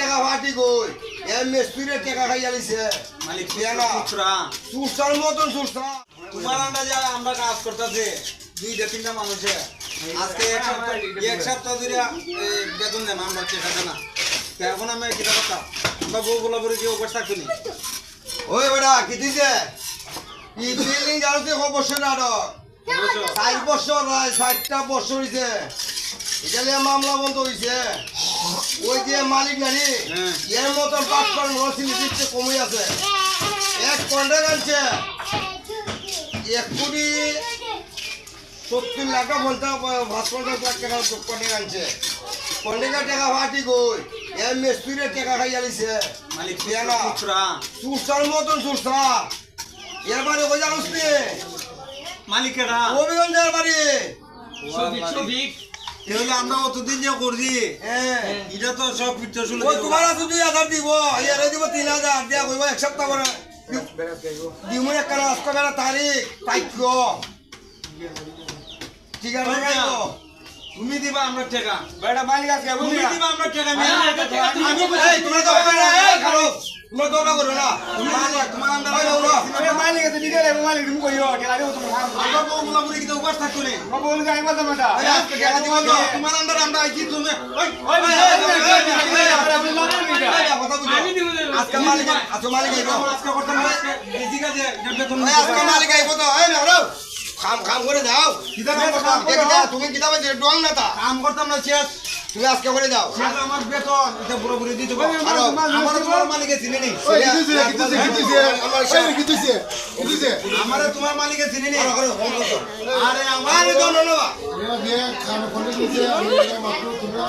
টাকা ফাটি গই এম মেস্তুরে টাকা খাই আলিছে মালিক পেয়ালা। খুচরা মতন সুস্টা তোমার আন্দাজে আমরা কাজ করতেছে। দুইটা তিনটা মানুষে। আজকে এক সপ্তাহ এক সপ্তাহ ধরে বেতন দেন আমরা টাকা না। তো এখন আমি কিটা কথা আমরা বউ বলা করে কি অবস্থা করি ওই বেটা কি দিছে? ই বিল্ডিং জানোতে ক বছর না ডক চার বছর ষাটটা বছর হইছে। এখানে মামলা বন্ধ হইছে। ওই যে মালিক নানি হ্যাঁ। এর মতন পাঁচ পার নরসিং দিচ্ছে কমই আছে। এক কন্ট্রাক্ট আনছে। এক কোটি সত্তর লাখ বলতে পাঁচ পঞ্চাশ লাখ টাকা কন্ট্রাক্ট আনছে। কন্ট্রাক্টের টাকা ফাটি গই এম মেস্তুরের টাকা খাই আলিছে মালিক। খুচরা মতন সুস্টা এর বাড়ি ওই জানোস মালিকেরা। হবিগঞ্জের বাড়ি। তাহলে আমরা অতদিন যে করছি হ্যাঁ। এটা তো সব পিঠা শুনে তোমার আছে দুই হাজার দিব ইয়ারে দিব তিন হাজার দিয়া কইব এক সপ্তাহ পরে। দিমু এক কানা আজকে তারিখ তারিখ ঠিক আছে। তুমি দিবা আমরা টাকা বেটা মালিক আজকে তুমি দিবা আমরা টাকা আমি আমি এই তোমরা তো না এই খালো তোমরা তো না করো না তোমার তোমার আন্দাজ ওই নাও না। মালিক আছে দিকে রে মালিক তুমি কইও কেলা দেও তুমি আমরা বউ বলা করে কি উপাস থাকতো না মা বল গাই মাথা এই আজকে টাকা দিব না তোমার আন্দাজ আমরা আইছি তুমি ওই ওই কথা বুঝো। আজকে মালিক আজকে মালিক আইব আজকে করতে না আজকে ঠিক আছে আজকে মালিক আইব তো খাম খাম করে দাও। কিতা কাম করতাম কিতা, তুমি কিতাবে যে ডং না তা কাম করতাম না শেষ। তুমি আজকে করে দাও। আমার বেতন। এটা পুরো পুরি দিতে পারো। আমার তোমার মালিকে চিনে নি আমারে তোমার মালিকে চিনে নি। আরে আমার মাত্র তোমরা